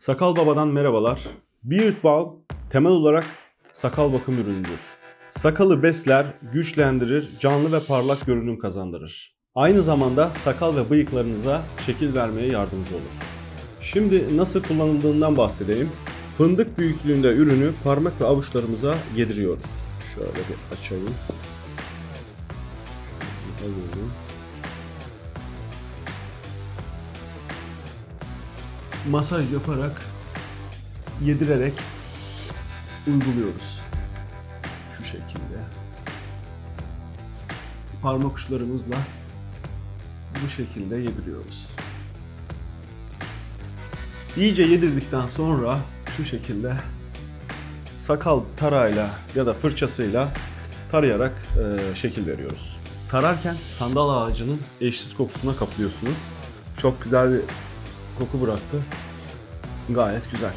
Sakal Baba'dan merhabalar. Beard Balm temel olarak sakal bakım ürünüdür. Sakalı besler, güçlendirir, canlı ve parlak görünüm kazandırır. Aynı zamanda sakal ve bıyıklarınıza şekil vermeye yardımcı olur. Şimdi nasıl kullanıldığından bahsedeyim. Fındık büyüklüğünde ürünü parmak ve avuçlarımıza yediriyoruz. Şöyle bir açayım. Alıyorum. Masaj yaparak yedirerek uyguluyoruz. Şu şekilde. Parmak uçlarımızla bu şekilde yediriyoruz. İyice yedirdikten sonra şu şekilde sakal tarağıyla ya da fırçasıyla tarayarak e, şekil veriyoruz. Tararken sandal ağacının eşsiz kokusuna kapılıyorsunuz. Çok güzel bir koku bıraktı. Gayet güzel.